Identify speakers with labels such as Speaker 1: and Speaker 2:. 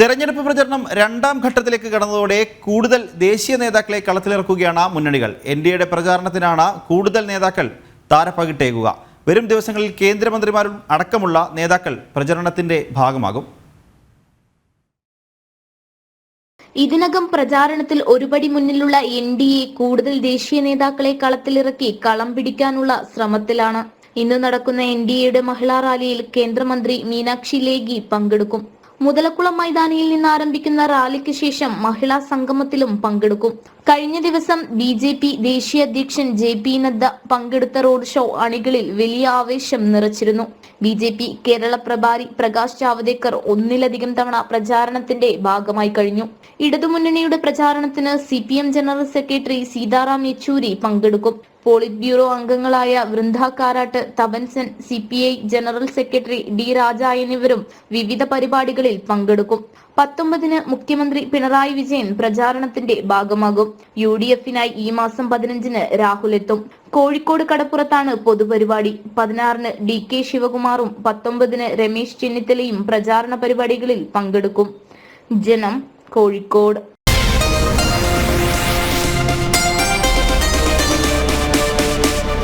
Speaker 1: തെരഞ്ഞെടുപ്പ് പ്രചരണം രണ്ടാം ഘട്ടത്തിലേക്ക് കടന്നതോടെ കൂടുതൽ ദേശീയ നേതാക്കളെ കളത്തിലിറക്കുകയാണ് മുന്നണികൾ. എൻ ഡി എയുടെ പ്രചാരണത്തിനാണ് കൂടുതൽ നേതാക്കൾ താരപ്പകിട്ടേക്കുക വരും ദിവസങ്ങളിൽ കേന്ദ്രമന്ത്രിമാരും അടക്കമുള്ള നേതാക്കൾ പ്രചരണത്തിന്റെ ഭാഗമാകും.
Speaker 2: ഇതിനകം പ്രചാരണത്തിൽ ഒരുപടി മുന്നിലുള്ള എൻ ഡി എ കൂടുതൽ ദേശീയ നേതാക്കളെ കളത്തിലിറക്കി കളം പിടിക്കാനുള്ള ശ്രമത്തിലാണ്. ഇന്ന് നടക്കുന്ന എൻ ഡി എയുടെ മഹിളാ റാലിയിൽ കേന്ദ്രമന്ത്രി മീനാക്ഷി ലേഖി പങ്കെടുക്കും. മുതലക്കുളം മൈതാനിയിൽ നിന്ന് ആരംഭിക്കുന്ന റാലിക്ക് ശേഷം മഹിളാ സംഗമത്തിലും പങ്കെടുക്കും. കഴിഞ്ഞ ദിവസം ബി ജെ പി ദേശീയ അധ്യക്ഷൻ ജെ പി നദ്ദ പങ്കെടുത്ത റോഡ് ഷോ അണികളിൽ വലിയ ആവേശം നിറച്ചിരുന്നു. ബി ജെ പി കേരള പ്രഭാരി പ്രകാശ് ജാവദേക്കർ ഒന്നിലധികം തവണ പ്രചാരണത്തിന്റെ ഭാഗമായി കഴിഞ്ഞു. ഇടതുമുന്നണിയുടെ പ്രചാരണത്തിന് C P M general secretary Sitaram Yechury പങ്കെടുക്കും. പോളിറ്റ് ബ്യൂറോ അംഗങ്ങളായ Brinda Karat Tapan Sen C P I general secretary D Raja എന്നിവരും വിവിധ പരിപാടികളിൽ പങ്കെടുക്കും. പത്തൊമ്പതിന് മുഖ്യമന്ത്രി പിണറായി വിജയൻ പ്രചാരണത്തിന്റെ ഭാഗമാകും. യു ഡി എഫിനായി ഈ മാസം പതിനഞ്ചിന് രാഹുൽ എത്തും കോഴിക്കോട് കടപ്പുറത്താണ് പൊതുപരിപാടി. പതിനാറിന് ഡി കെ ശിവകുമാറും പത്തൊമ്പതിന് രമേശ് ചെന്നിത്തലയും പ്രചാരണ പരിപാടികളിൽ പങ്കെടുക്കും. ജനം കോഴിക്കോട്.